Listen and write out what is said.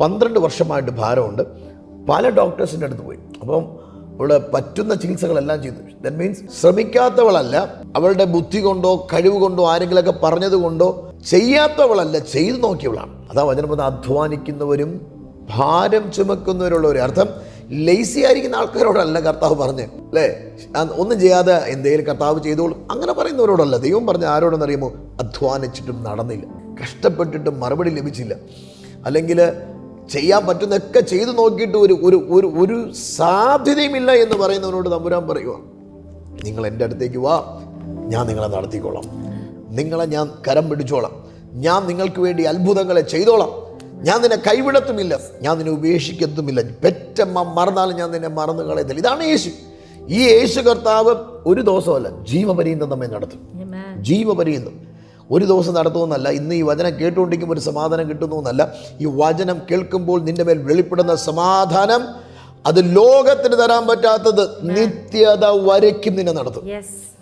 പന്ത്രണ്ട് വർഷമായിട്ട് ഭാരമുണ്ട്. പല ഡോക്ടേഴ്സിന്റെ അടുത്ത് പോയി. അപ്പം ഇവിടെ പറ്റുന്ന ചികിത്സകളെല്ലാം ചെയ്തു. ദറ്റ് മീൻസ് ശ്രമിക്കാത്തവളല്ല അവളുടെ ബുദ്ധി കൊണ്ടോ കഴിവ് കൊണ്ടോ ആരെങ്കിലുമൊക്കെ പറഞ്ഞത് കൊണ്ടോ ചെയ്യാത്തവളല്ല ചെയ്തു നോക്കിയവളാണ്. അതാ വചനം പറഞ്ഞ അധ്വാനിക്കുന്നവരും ഭാരം ചുമക്കുന്നവരുള്ള ഒരു അർത്ഥം. ലേസി ആയിരിക്കുന്ന ആൾക്കാരോടല്ല കർത്താവ് പറഞ്ഞ്. അല്ലേ? ഒന്നും ചെയ്യാതെ എന്തെങ്കിലും കർത്താവ് ചെയ്തോളും. അങ്ങനെ പറയുന്നവരോടല്ല. ദൈവം പറഞ്ഞ ആരോടെന്നറിയുമോ? അധ്വാനിച്ചിട്ടും നടന്നില്ല. കഷ്ടപ്പെട്ടിട്ടും മറുപടി ലഭിച്ചില്ല. അല്ലെങ്കിൽ ചെയ്യാൻ പറ്റുന്നൊക്കെ ചെയ്തു നോക്കിയിട്ട് ഒരു ഒരു ഒരു ഒരു സാധ്യതയുമില്ല എന്ന് പറയുന്നവനോട് തമ്പുരാൻ പറയുക നിങ്ങൾ എന്റെ അടുത്തേക്ക് വാ. ഞാൻ നിങ്ങളെ നടത്തിക്കോളാം. നിങ്ങളെ ഞാൻ കരം പിടിച്ചോളാം. ഞാൻ നിങ്ങൾക്ക് വേണ്ടി അത്ഭുതങ്ങളെ ചെയ്തോളാം. ഞാൻ നിന്നെ കൈവിടത്തുമില്ല. ഞാൻ നിന്നെ ഉപേക്ഷിക്കത്തുമില്ല. പെറ്റമ്മ മറന്നാലും ഞാൻ നിന്നെ മറന്നു കളയത്തില്ല. ഇതാണ് യേശു. ഈ യേശു കർത്താവ് ഒരു ദിവസമല്ല ജീവപര്യന്തം നമ്മെ നടത്തും. ജീവപര്യന്തം. ഒരു ദിവസം നടത്തുമെന്നല്ല ഇന്ന് ഈ വചനം കേട്ടുകൊണ്ടിരിക്കുമ്പോൾ ഒരു സമാധാനം കിട്ടുന്നുവെന്നല്ല ഈ വചനം കേൾക്കുമ്പോൾ നിന്റെ മേൽ വെളിപ്പെടുന്ന സമാധാനം അത് ലോകത്തിന് തരാൻ പറ്റാത്തത് നിത്യത വരയ്ക്കും നിന്നെ നടത്തും.